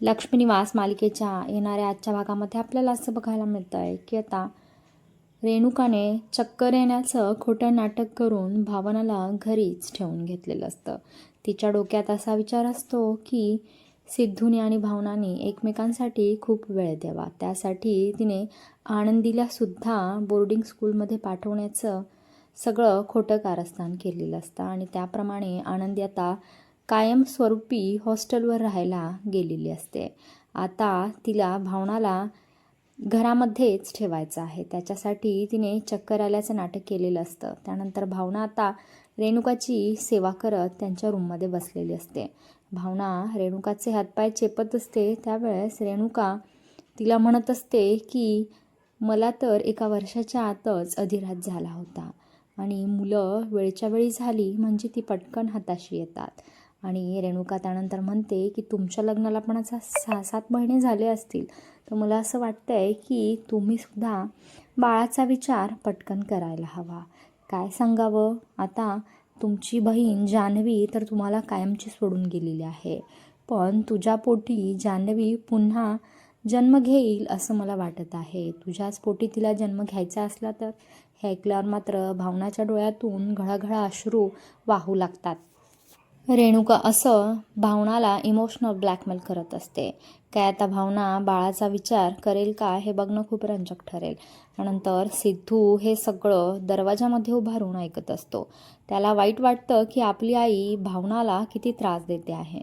लक्ष्मीनिवास मालिकेच्या येणाऱ्या आजच्या भागामध्ये आपल्याला असं बघायला मिळतं आहे की आता रेणुकाने चक्कर येण्याचं खोटं नाटक करून भावनाला घरीच ठेवून घेतलेलं असतं. तिच्या डोक्यात असा विचार असतो की सिद्धूने आणि भावनाने एकमेकांसाठी खूप वेळ द्यावा. त्यासाठी तिने आनंदीला सुद्धा बोर्डिंग स्कूलमध्ये पाठवण्याचं सगळं खोटं कारस्थान केलेलं असतं आणि त्याप्रमाणे आनंदी आता कायमस्वरूपी हॉस्टेलवर राहायला गेलेली असते. आता तिला भावनाला घरामध्येच ठेवायचं आहे. त्याच्यासाठी तिने चक्कर आल्याचं नाटक केलेलं असतं. त्यानंतर भावना आता रेणुकाची सेवा करत त्यांच्या रूममध्ये बसलेली असते. भावना रेणुकाचे हातपाय चेपत असते. त्यावेळेस रेणुका तिला म्हणत असते की मला तर एका वर्षाच्या आतच अधिरात झाला होता आणि मुलं वेळच्या वेळी झाली म्हणजे ती पटकन हाताशी येतात. आणि रेणुका त्यानंतर म्हणते की तुमच्या लग्नाला पण आता सहा सात महिने झाले असतील. तर मला असं वाटतं आहे की तुम्हीसुद्धा बाळाचा विचार पटकन करायला हवा. काय सांगावं? आता तुमची बहीण जान्हवी तर तुम्हाला कायमची सोडून गेलेली आहे. पण तुझ्या पोटी जान्हवी पुन्हा जन्म घेईल असं मला वाटत आहे. तुझ्याच पोटी तिला जन्म घ्यायचा असला तर? हे ऐकल्यावर मात्र भावनाच्या डोळ्यातून घळाघळा अश्रू वाहू लागतात. रेणुका असं भावनाला इमोशनल ब्लॅकमेल करत असते. काय आता भावना बाळाचा विचार करेल का हे बघणं खूप रंजक ठरेल. त्यानंतर सिद्धू हे सगळं दरवाजामध्ये उभारून ऐकत असतो. त्याला वाईट वाटतं की आपली आई भावनाला किती त्रास देते आहे.